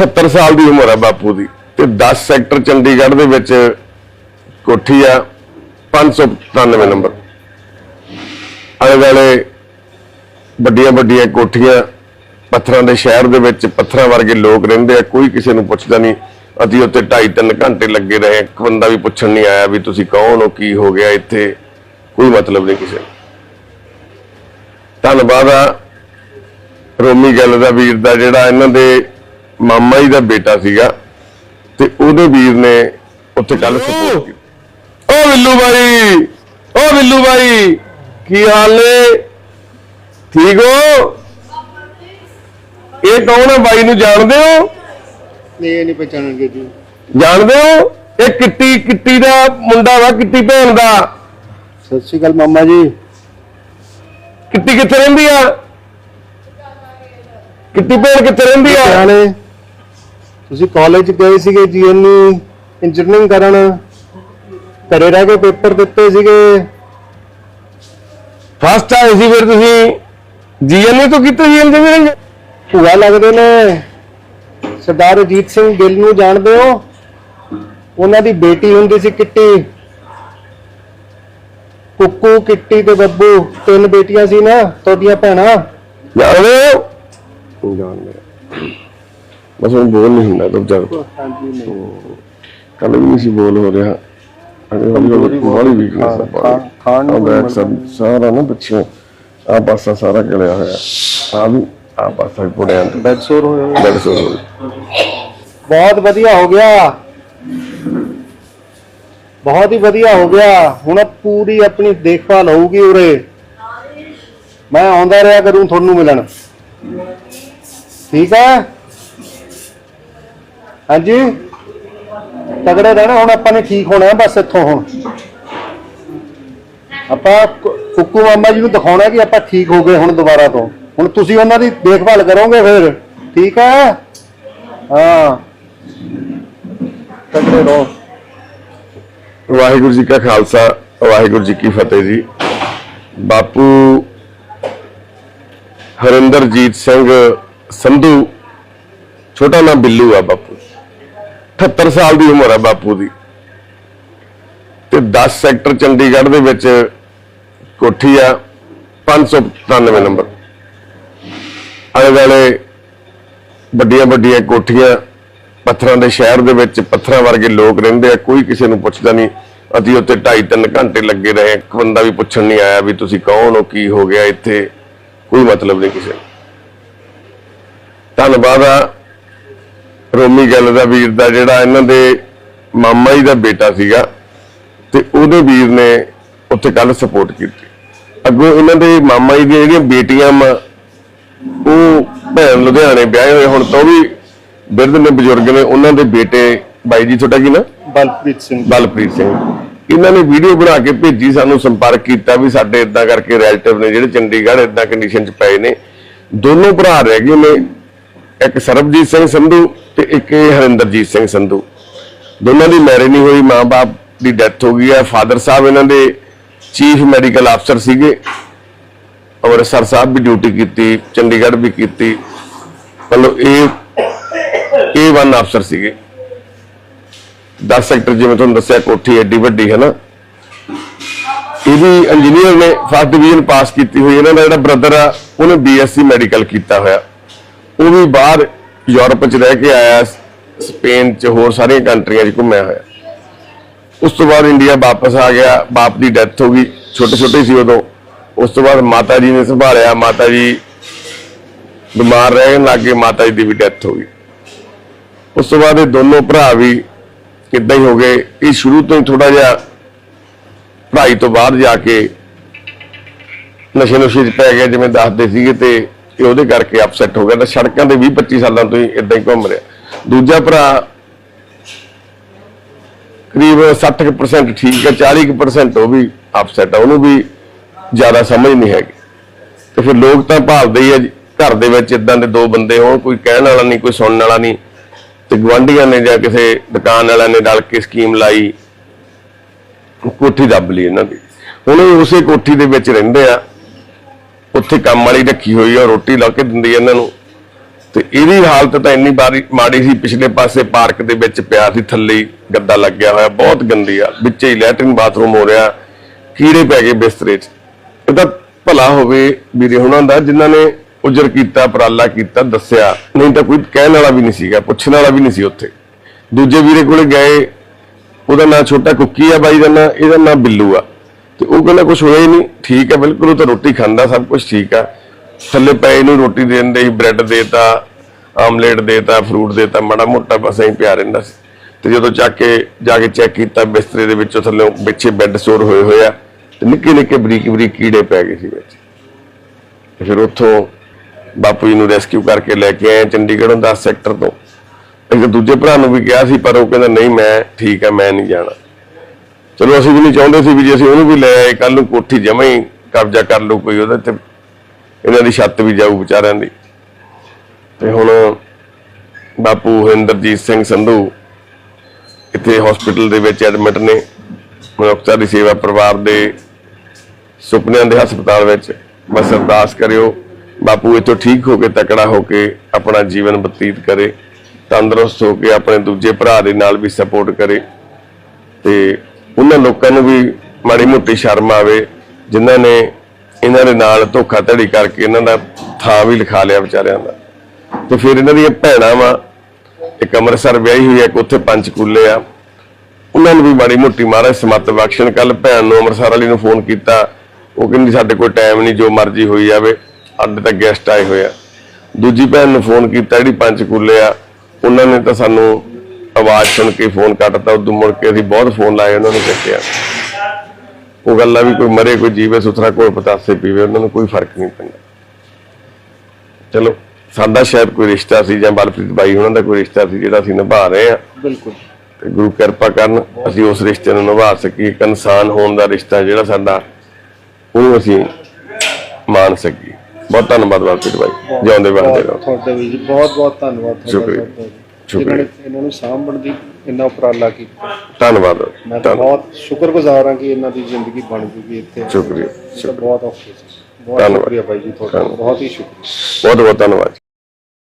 78 ਸਾਲ ਦੀ ਉਮਰ ਹੈ ਬਾਪੂ ਦੀ ਤੇ 10 ਸੈਕਟਰ ਚੰਡੀਗੜ੍ਹ ਦੇ ਵਿੱਚ ਕੋਠੀ ਆ 597 ਨੰਬਰ। ਆਲੇ ਦੁਆਲੇ ਵੱਡੀਆਂ ਵੱਡੀਆਂ ਕੋਠੀਆਂ, ਪੱਥਰਾਂ ਦੇ ਸ਼ਹਿਰ ਦੇ ਵਿੱਚ ਪੱਥਰਾਂ ਵਰਗੇ ਲੋਕ ਰਹਿੰਦੇ ਆ, ਕੋਈ ਕਿਸੇ ਨੂੰ ਪੁੱਛਦਾ ਨਹੀਂ। ਅਸੀਂ ਉੱਥੇ 2.5 ਘੰਟੇ ਲੱਗੇ ਰਹੇ, ਇੱਕ ਬੰਦਾ ਵੀ ਪੁੱਛਣ ਨਹੀਂ ਆਇਆ ਵੀ ਤੁਸੀਂ ਕੌਣ ਹੋ, ਕੀ ਹੋ ਗਿਆ ਇੱਥੇ? ਕੋਈ ਮਤਲਬ ਨਹੀਂ ਕਿਸੇ ਨੂੰ। ਧੰਨਵਾਦ ਆ ਰੋਮੀ ਗੱਲ ਦਾ ਵੀਰ ਦਾ, ਜਿਹੜਾ ਇਹਨਾਂ ਦੇ ਮਾਮਾ ਜੀ ਦਾ ਬੇਟਾ ਸੀਗਾ ਤੇ ਉਹਦੇ ਵੀਰ ਨੇ ਉੱਥੇ ਕੱਲ ਸਪੋਰਟ ਕੀਤੀ। ਓ ਬਿੱਲੂ ਬਾਈ! ਓ ਬਿੱਲੂ ਬਾਈ! ਕੀ ਹਾਲ ਨੇ? ਠੀਕ ਹੋ? ਇਹ ਕੌਣ ਹੈ ਬਾਈ ਨੂੰ ਜਾਣਦੇ ਹੋ? ਨਹੀਂ ਇਹ ਨਹੀਂ ਪਛਾਣਨਗੇ ਜੀ। ਜਾਣਦੇ ਹੋ? ਇਹ ਕਿੱਟੀ ਕਿੱਟੀ ਦਾ ਮੁੰਡਾ ਵਾ ਕਿੱਟੀ ਭੈਣ ਦਾ? ਸਤਿ ਸ਼੍ਰੀ ਅਕਾਲ ਮਾਮਾ ਜੀ। ਕਿੱਟੀ ਕਿੱਥੇ ਰਹਿੰਦੀ ਆ? ਕਿੱਟੀ ਭੈਣ ਕਿੱਥੇ ਰਹਿੰਦੀ ਆ? ਪਟਿਆਲੇ ਤੁਸੀਂ ਕਾਲਜ ਗਏ ਸੀਗੇ ਜੀਐਨਈ ਇੰਜੀਨੀਅਰਿੰਗ ਕਰਨ। ਘਰੇ ਰਹਿ ਕੇ ਪੇਪਰ ਦਿੱਤੇ ਸੀਗੇ। ਫਸਟ ਆਏ ਸੀ ਫਿਰ ਤੁਸੀਂ ਜੀਐਨਏ ਤੋਂ ਕੀਤੀ ਸੀ ਇੰਜੀਨੀਅਰਿੰਗ ਭੂਆ ਲੱਗਦੇ ਨੇ। ਸਰਦਾਰ ਅਜੀਤ ਸਿੰਘ ਗਿੱਲ ਨੂੰ ਜਾਣਦੇ ਹੋ? ਉਹਨਾਂ ਦੀ ਬੇਟੀ ਹੁੰਦੀ ਸੀ ਕਿੱਟੀ। ਕੁੱਕੂ ਕਿੱਟੀ ਤੇ ਬੱਬੂ। ਤਿੰਨ ਬੇਟੀਆਂ ਸੀ ਨਾ ਤੁਹਾਡੀਆਂ ਭੈਣਾਂ। ਜਾਣਦੇ ਹੋ? ਜਾਣਦੇ ਬਸ ਹੁਣ ਬੋਲ ਨਹੀਂ ਹੁੰਦਾ ਤਾਂ ਜਦ ਹਾਂਜੀ ਨਹੀਂ। ਕੱਲ ਵੀ ਨਹੀਂ ਸੀ ਬੋਲ ਹੋ ਰਿਹਾ। ਬੜੀ ਵੀਕਨੈਸ ਖਾਣ- ਖਾਣ ਨੂੰ ਸਭ ਸਾਰਾ ਨਾ ਪਿੱਛੇ। ਆ ਪਾਸਾ ਸਾਰਾ ਗਲਿਆ ਹੋਇਆ। ਆ ਵੀ ਆ ਪਾਸਾ ਵੀ ਪੁੜਿਆ। ਬੈਡਸੋਰ ਹੋਏ ਹੋਏ। ਬੈਡ ਸੋ ਬਹੁਤ ਵਧੀਆ ਹੋ ਗਿਆ। ਬਹੁਤ ਹੀ ਵਧੀਆ ਹੋ ਗਿਆ। ਹੁਣ ਪੂਰੀ ਆਪਣੀ ਦੇਖਭਾਲ ਹੋਊਗੀ ਉਰੇ। ਮੈਂ ਆਉਂਦਾ ਰਿਹਾ ਕਰੂੰ ਤੁਹਾਨੂੰ ਮਿਲਣ। ਠੀਕ ਹੈ ਹਾਂਜੀ। ਤਗੜੇ ਰਹਿਣਾ, ਹੁਣ ਆਪਾਂ ਨੇ ਠੀਕ ਹੋਣਾ, ਬਸ ਇੱਥੋਂ ਹੁਣ। ਆਪਾਂ ਕੁ- ਕੁੱਕੂ ਮਾਮਾ ਜੀ ਨੂੰ ਦਿਖਾਉਣਾ ਕਿ ਆਪਾਂ ਠੀਕ ਹੋ ਗਏ ਹੁਣ ਦੁਬਾਰਾ ਤੋਂ। ਹੁਣ ਤੁਸੀਂ ਉਹਨਾਂ ਦੀ ਦੇਖਭਾਲ ਕਰੋਗੇ ਫਿਰ। ਠੀਕ ਹੈ? ਹਾਂ। ਤਗੜੇ ਰਹੋ। ਵਾਹਿਗੁਰੂ ਜੀ ਕਾ ਖਾਲਸਾ, ਵਾਹਿਗੁਰੂ ਜੀ ਕੀ ਫਤਿਹ ਜੀ। ਬਾਪੂ ਹਰਿੰਦਰਜੀਤ ਸਿੰਘ ਸੰਧੂ, ਛੋਟਾ ਨਾਮ ਬਿੱਲੂ ਆ ਬਾਪੂ। 78 ਸਾਲ ਦੀ ਉਮਰ ਆ ਬਾਪੂ ਦੀ। ਤੇ 10 ਸੈਕਟਰ ਚੰਡੀਗੜ੍ਹ ਦੇ ਵਿੱਚ ਕੋਠੀ ਆ 597 ਨੰਬਰ। ਆਲੇ ਦੁਆਲੇ ਵੱਡੀਆਂ ਵੱਡੀਆਂ ਕੋਠੀਆਂ, ਪੱਥਰਾਂ ਦੇ ਸ਼ਹਿਰ ਦੇ ਵਿੱਚ ਪੱਥਰਾਂ ਵਰਗੇ ਲੋਕ ਰਹਿੰਦੇ ਆ, ਕੋਈ ਕਿਸੇ ਨੂੰ ਪੁੱਛਦਾ ਨਹੀਂ। ਅਸੀਂ ਉੱਥੇ 2.5 ਘੰਟੇ ਲੱਗੇ ਰਹੇ, ਇੱਕ ਬੰਦਾ ਵੀ ਪੁੱਛਣ ਨਹੀਂ ਆਇਆ ਵੀ ਤੁਸੀਂ ਕੌਣ ਹੋ, ਕੀ ਹੋ ਗਿਆ ਇੱਥੇ, ਕੋਈ ਮਤਲਬ ਨਹੀਂ ਕਿਸੇ ਨੂੰ। ਧੰਨਵਾਦ ਆ ਰੋਮੀ ਗੱਲ ਦਾ ਵੀਰ ਦਾ ਜਿਹੜਾ ਇਹਨਾਂ ਦੇ ਮਾਮਾ ਜੀ ਦਾ ਬੇਟਾ ਸੀਗਾ ਤੇ ਉਹਦੇ ਵੀਰ ਨੇ ਉੱਥੇ ਕੱਲ ਸਪੋਰਟ ਕੀਤੀ। ਅੱਗੋਂ ਇਹਨਾਂ ਦੇ ਮਾਮਾ ਜੀ ਦੀਆਂ ਜਿਹੜੀਆਂ ਬੇਟੀਆਂ ਵਾ ਉਹ ਭੈਣ ਲੁਧਿਆਣੇ ਵਿਆਹੇ ਹੋਏ ਹੁਣ ਤਾਂ ਵੀ ਬਿਰਧ ਨੇ ਬਜ਼ੁਰਗ ਨੇ ਉਹਨਾਂ ਦੇ ਬੇਟੇ ਬਾਈ ਜੀ ਤੁਹਾਡਾ ਕੀ ਨਾ? ਬਲਪ੍ਰੀਤ ਸਿੰਘ। ਬਲਪ੍ਰੀਤ ਸਿੰਘ। ਇਹਨਾਂ ਨੇ ਵੀਡੀਓ ਬਣਾ ਕੇ ਭੇਜੀ ਸਾਨੂੰ ਸੰਪਰਕ ਕੀਤਾ ਵੀ ਸਾਡੇ ਇਦਾਂ ਕਰਕੇ ਰਿਲੇਟਿਵ ਨੇ ਜਿਹੜੇ ਚੰਡੀਗੜ੍ਹ ਇਦਾਂ ਕੰਡੀਸ਼ਨ 'ਚ ਪਏ ਨੇ। ਦੋਨੋਂ ਭਰਾ ਰਹਿ ਗਏ ਨੇ। ਇੱਕ ਸਰਬਜੀਤ ਸਿੰਘ ਸੰਧੂ ਤੇ ਇੱਕ ਹਰਿੰਦਰਜੀਤ ਸਿੰਘ ਸੰਧੂ। ਦੋਨਾਂ ਦੀ ਮੈਰਿਜ ਨਹੀਂ ਹੋਈ, ਮਾਂ-ਬਾਪ ਦੀ ਡੈਥ ਹੋ ਗਈ ਹੈ। ਫਾਦਰ ਸਾਹਿਬ ਇਹਨਾਂ ਦੇ ਚੀਫ ਮੈਡੀਕਲ ਅਫਸਰ ਸੀਗੇ। ਅੰਮ੍ਰਿਤਸਰ ਸਾਹਿਬ ਵੀ ਡਿਊਟੀ ਕੀਤੀ, ਚੰਡੀਗੜ੍ਹ ਵੀ ਕੀਤੀ। ਮਤਲਬ ਇਹ ਇਹ ਵਨ ਅਫਸਰ ਸੀਗੇ। 10 ਸੈਕਟਰ ਜਿਵੇਂ ਤੁਹਾਨੂੰ ਦੱਸਿਆ, ਕੋਠੀ ਐਡੀ ਵੱਡੀ ਹੈ ਨਾ ਇਹ ਵੀ ਇੰਜੀਨੀਅਰ ਨੇ ਫਸਟ ਡਿਵੀਜ਼ਨ ਪਾਸ ਕੀਤੀ ਹੋਈ। ਇਹਨਾਂ ਦਾ ਜਿਹੜਾ ਬ੍ਰਦਰ ਆ, ਉਹਨੇ ਬੀਐਸਸੀ ਮੈਡੀਕਲ ਕੀਤਾ ਹੋਇਆ। ਉਹ ਵੀ ਬਾਹਰ ਯੂਰਪ ਚ ਰਹਿ ਕੇ ਆਇਆ, ਸਪੇਨ ਚ ਹੋਰ ਸਾਰੀਆਂ ਕੰਟਰੀਆਂ ਚ ਘੁੰਮਿਆ ਹੋਇਆ। ਉਸ ਤੋਂ ਬਾਅਦ ਇੰਡੀਆ ਵਾਪਸ ਆ ਗਿਆ, ਬਾਪ ਦੀ ਡੈਥ ਹੋ ਗਈ ਛੋਟੇ ਛੋਟੇ ਸੀ ਉਦੋਂ। ਉਸ ਤੋਂ ਬਾਅਦ ਮਾਤਾ ਜੀ ਨੇ ਸੰਭਾਲਿਆ, ਮਾਤਾ ਜੀ ਬਿਮਾਰ ਰਹਿਣ ਲੱਗੇ ਮਾਤਾ ਜੀ ਦੀ ਵੀ ਡੈਥ ਹੋ ਗਈ। ਉਸ ਤੋਂ ਬਾਅਦ ਇਹ ਦੋਨੋਂ ਭਰਾ ਵੀ ਕਿੱਦਾਂ ਹੀ ਹੋ ਗਏ, ਇਹ ਸ਼ੁਰੂ ਤੋਂ ਹੀ ਥੋੜਾ ਜਿਹਾ ਪੜ੍ਹਾਈ ਤੋਂ ਬਾਅਦ ਜਾ ਕੇ ਨਸ਼ੇ ਨੁਸ਼ੇ 'ਚ ਪੈ ਗਿਆ ਜਿਵੇਂ ਦੱਸਦੇ ਸੀਗੇ ਤੇ ਇਹ ਉਹਦੇ ਕਰਕੇ ਅਪਸੈਟ ਹੋ ਗਿਆ, ਤਾਂ ਸੜਕਾਂ ਤੇ 20 25 ਸਾਲਾਂ ਤੋਂ ਹੀ ਇਦਾਂ ਹੀ ਘੁੰਮ ਰਿਹਾ। ਦੂਜਾ ਭਰਾ ਕਰੀਬ 60% ਠੀਕ ਹੈ 40% ਉਹ ਵੀ ਅਪਸੈਟ ਆ, ਉਹਨੂੰ ਵੀ ਜ਼ਿਆਦਾ ਸਮਝ ਨਹੀਂ ਹੈਗੀ। ਤੇ ਫਿਰ ਲੋਕ ਤਾਂ ਭਾਲਦੇ ਹੀ ਆ ਘਰ ਦੇ ਵਿੱਚ ਇਦਾਂ ਦੇ ਦੋ ਬੰਦੇ ਹੋਣ, ਕੋਈ ਕਹਿਣ ਵਾਲਾ ਨਹੀਂ, ਕੋਈ ਸੁਣਨ ਵਾਲਾ ਨਹੀਂ। ਤੇ ਗਵਾਂਢੀਆਂ ਨੇ ਜਾਂ ਕਿਸੇ ਦੁਕਾਨ ਵਾਲਿਆਂ ਨੇ ਰਲ ਕੇ ਸਕੀਮ ਲਾਈ, ਕੋਠੀ ਦੱਬ ਲਈ ਇਹਨਾਂ ਦੀ। ਹੁਣ ਉਸੇ ਕੋਠੀ ਦੇ ਵਿੱਚ ਰਹਿੰਦੇ ਆ। ਉੱਥੇ ਕੰਮ ਵਾਲੀ ਰੱਖੀ ਹੋਈ ਆ, ਰੋਟੀ ਲਾ ਕੇ ਦਿੰਦੀ ਆ ਇਹਨਾਂ ਨੂੰ। ਤੇ ਇਹਦੀ ਹਾਲਤ ਤਾਂ ਇੰਨੀ ਬਾਰੀ, ਮਾੜੀ ਸੀ, ਪਿਛਲੇ ਪਾਸੇ ਪਾਰਕ ਦੇ ਵਿੱਚ ਪਿਆ ਸੀ, ਥੱਲੇ ਹੀ ਗੱਦਾ ਲੱਗਿਆ ਹੋਇਆ, ਬਹੁਤ ਗੰਦੀ ਆ। ਵਿੱਚ ਹੀ ਲੈਟਰਿਨ ਬਾਥਰੂਮ ਹੋ ਰਿਹਾ, ਕੀੜੇ ਪੈ ਗਏ ਬਿਸਤਰੇ 'ਚ। ਇਹਦਾ ਭਲਾ ਹੋਵੇ ਵੀਰੇ ਹੁਣਾਂ ਦਾ, ਜਿਨ੍ਹਾਂ ਨੇ ਉਜਰ ਕੀਤਾ, ਉਪਰਾਲਾ ਕੀਤਾ, ਦੱਸਿਆ। ਨਹੀਂ ਤਾਂ ਕੋਈ ਕਹਿਣ ਵਾਲਾ ਵੀ ਨਹੀਂ ਸੀਗਾ, ਪੁੱਛਣ ਵਾਲਾ ਵੀ ਨਹੀਂ ਸੀ ਉੱਥੇ। ਦੂਜੇ ਵੀਰੇ ਕੋਲੇ ਗਏ, ਉਹਦਾ ਨਾਂ ਛੋਟਾ ਕੁੱਕੀ ਆ ਬਾਈ ਦਾ ਨਾਂ, ਇਹਦਾ ਨਾਂ ਬਿੱਲੂ ਆ। ਤੇ ਉਹ ਕਹਿੰਦਾ ਕੁਝ ਹੋਇਆ ਹੀ ਨਹੀਂ। ਠੀਕ ਆ ਬਿਲਕੁਲ ਉਹ ਤਾਂ ਰੋਟੀ ਖਾਂਦਾ, ਸਭ ਕੁਝ ਠੀਕ ਆ। ਥੱਲੇ ਪਏ ਨੂੰ ਰੋਟੀ ਦੇਣ ਦੇ ਦਿੰਦੇ ਸੀ ਬ੍ਰੈਡ ਦੇਤਾ, ਆਮਲੇਟ ਦੇਤਾ, ਫਰੂਟ ਦੇਤਾ, ਮਾੜਾ ਮੋਟਾ ਬਸ ਐਂ ਪਿਆ ਰਹਿੰਦਾ ਸੀ। ਤੇ ਜਦੋਂ ਚੱਕ ਕੇ, ਜਾ ਕੇ ਚੈੱਕ ਕੀਤਾ, ਬਿਸਤਰੇ ਦੇ ਵਿੱਚੋਂ ਥੱਲੇ ਪਿੱਛੇ ਬੈੱਡ ਸਟੋਰ ਹੋਏ ਹੋਏ ਆ, ਤੇ ਨਿੱਕੇ ਨਿੱਕੇ ਬਰੀਕ ਬਰੀਕ ਕੀੜੇ ਪੈ ਗਏ ਸੀ ਵਿੱਚ। ਫਿਰ ਉੱਥੋਂ ਬਾਪੂ ਜੀ ਨੂੰ ਰੈਸਕਿਊ ਕਰਕੇ ਲੈ ਕੇ ਆਏ ਚੰਡੀਗੜ੍ਹੋਂ 10 ਸੈਕਟਰ ਤੋਂ। ਇੱਕ ਦੂਜੇ ਭਰਾ ਨੂੰ ਵੀ ਕਿਹਾ ਸੀ, ਪਰ ਉਹ ਕਹਿੰਦਾ, ਨਹੀਂ, ਮੈਂ ਠੀਕ ਆ, ਮੈਂ ਨਹੀਂ ਜਾਣਾ। ਚਲੋ ਅਸੀਂ ਵੀ ਨਹੀਂ ਚਾਹੁੰਦੇ ਸੀ ਵੀ ਜੇ ਅਸੀਂ ਉਹਨੂੰ ਵੀ ਲੈ ਆਏ ਕੱਲ ਨੂੰ ਕੋਠੀ ਜਮਾਂ ਹੀ ਕਬਜ਼ਾ ਕਰ ਲੂ ਕੋਈ ਉਹਦੇ ਤੇ। ਇਹਨਾਂ ਦੀ ਛੱਤ ਵੀ ਜਾਊ ਵਿਚਾਰਿਆਂ ਦੀ। ਤੇ ਹੁਣ ਬਾਪੂ ਹਿੰਦਰਜੀਤ ਸਿੰਘ ਸੰਧੂ ਇੱਥੇ ਹਸਪੀਟਲ ਦੇ ਵਿੱਚ ਐਡਮਿਟ ਨੇ, ਮਨੁੱਖਤਾ ਦੀ ਸੇਵਾ ਪਰਿਵਾਰ ਦੇ ਸੁਪਨਿਆਂ ਦੇ ਹਸਪਤਾਲ ਵਿੱਚ। ਬਸ ਅਰਦਾਸ ਕਰਿਓ, ਬਾਪੂ ਇੱਥੋਂ ਠੀਕ ਹੋ ਕੇ ਤਕੜਾ ਹੋ ਕੇ ਆਪਣਾ ਜੀਵਨ ਬਤੀਤ ਕਰੇ, ਤੰਦਰੁਸਤ ਹੋ ਕੇ ਆਪਣੇ ਦੂਜੇ ਭਰਾ ਦੇ ਨਾਲ ਵੀ ਸਪੋਰਟ ਕਰੇ। ਤੇ ਉਹਨਾਂ ਲੋਕਾਂ ਨੂੰ ਵੀ ਮਾੜੀ ਮੋਟੀ ਸ਼ਰਮ ਆਵੇ, ਜਿਨ੍ਹਾਂ ਨੇ ਇਹਨਾਂ ਦੇ ਨਾਲ ਧੋਖਾ ਧੜੀ ਕਰਕੇ ਇਹਨਾਂ ਦਾ ਥਾਂ ਵੀ ਲਿਖਾ ਲਿਆ ਵਿਚਾਰਿਆਂ ਦਾ। ਤੇ ਫਿਰ ਇਹਨਾਂ ਦੀਆਂ ਭੈਣਾਂ ਵਾ, ਇੱਕ ਅੰਮ੍ਰਿਤਸਰ ਵਿਆਹੀ ਹੋਈ ਹੈ ਇੱਕ ਉੱਥੇ ਪੰਚਕੂਲੇ ਆ। ਉਹਨਾਂ ਨੂੰ ਵੀ ਮਾੜੀ ਮੋਟੀ ਮਹਾਰਾਜ ਸਮੱਤ ਬਖਸ਼ਣ। ਕੱਲ ਭੈਣ ਨੂੰ ਅੰਮ੍ਰਿਤਸਰ ਵਾਲੀ ਨੂੰ ਫੋਨ ਕੀਤਾ। ਉਹ ਕਹਿੰਦੀ, ਸਾਡੇ ਕੋਲ ਟਾਈਮ ਨਹੀਂ ਜੋ ਮਰਜ਼ੀ ਹੋਈ ਜਾਵੇ। ਅੱਡੇ ਤਾਂ ਗੈਸਟ ਆਏ ਹੋਏ ਆ। ਦੂਜੀ ਭੈਣ ਨੂੰ ਫੋਨ ਕੀਤਾ, ਜਿਹੜੀ ਪੰਚਕੂਲੇ ਆ। ਉਹਨਾਂ ਨੇ ਤਾਂ ਸਾਨੂੰ ਆਵਾਜ਼ ਸੁਣ ਕੇ ਫੋਨ ਕੱਟਤਾ ਉਦੋਂ ਮੁੜ ਕੇ ਅਸੀਂ ਬਹੁਤ ਫੋਨ ਲਾਏ ਉਹਨਾਂ ਨੂੰ ਚੱਕਿਆ ਉਹ ਗੱਲਾਂ ਵੀ ਕੋਈ ਮਰੇ ਕੋਈ ਜੀਵੇ ਸੁਥਰਾ ਕੋਈ ਪਤਾਸੇ ਪੀਵੇ ਉਹਨਾਂ ਨੂੰ ਕੋਈ ਫ਼ਰਕ ਨਹੀਂ ਪੈਂਦਾ। ਚਲੋ ਸਾਡਾ ਸ਼ਾਇਦ ਕੋਈ ਰਿਸ਼ਤਾ ਸੀ ਜਾਂ ਬਲਪ੍ਰੀਤ ਬਾਈ ਉਹਨਾਂ ਦਾ ਕੋਈ ਰਿਸ਼ਤਾ ਸੀ ਜਿਹੜਾ ਅਸੀਂ ਨਿਭਾ ਰਹੇ ਆ ਬਿਲਕੁਲ। ਤੇ ਗੁਰੂ ਕਿਰਪਾ ਕਰਨ ਅਸੀਂ ਉਸ ਰਿਸ਼ਤੇ ਨੂੰ ਨਿਭਾ ਸਕੀਏ ਇੱਕ ਇਨਸਾਨ ਹੋਣ ਦਾ ਰਿਸ਼ਤਾ ਜਿਹੜਾ ਸਾਡਾ ਉਹਨੂੰ ਅਸੀਂ ਮਾਣ ਸਕੀਏ। ਬਹੁਤ ਧੰਨਵਾਦ ਬਲਪ੍ਰੀਤ ਬਾਈ। ਜਿਉਂਦੇ ਬਣਦੇ ਰਹੋ। ਤੁਹਾਡੇ ਵੀ ਜੀ ਬਹੁਤ ਬਹੁਤ ਧੰਨਵਾਦ ਤੁਹਾਡਾ ਸ਼ੁਕਰੀਆ। ਸ਼ੁਕਰੀਆ। ਇਹਨਾਂ ਨੂੰ ਸਾਂਭਣ ਦੀ ਇੰਨਾ ਉਪਰਾਲਾ ਕੀਤਾ। ਧੰਨਵਾਦ। ਮੈਂ ਤਾਂ ਧੰਨ- ਬਹੁਤ ਸ਼ੁਕਰਗੁਜ਼ਾਰ ਹਾਂ ਕਿ ਇਹਨਾਂ ਦੀ ਜ਼ਿੰਦਗੀ ਬਣ ਜੂਗੀ ਇੱਥੇ। ਸ਼ੁਕਰੀਆ ਇਹ ਤਾਂ ਬਹੁਤ ਔਖੀ ਸੀ। ਬਹੁਤ ਧੰਨਵਾਦ। ਸ਼ੁਕਰੀਆ ਬਾਈ ਜੀ ਤੁਹਾਡਾ। ਧੰਨਵਾਦ। ਬਹੁਤ ਹੀ ਸ਼ੁਕਰੀਆ। ਬਹੁਤ ਬਹੁਤ ਧੰਨਵਾਦ।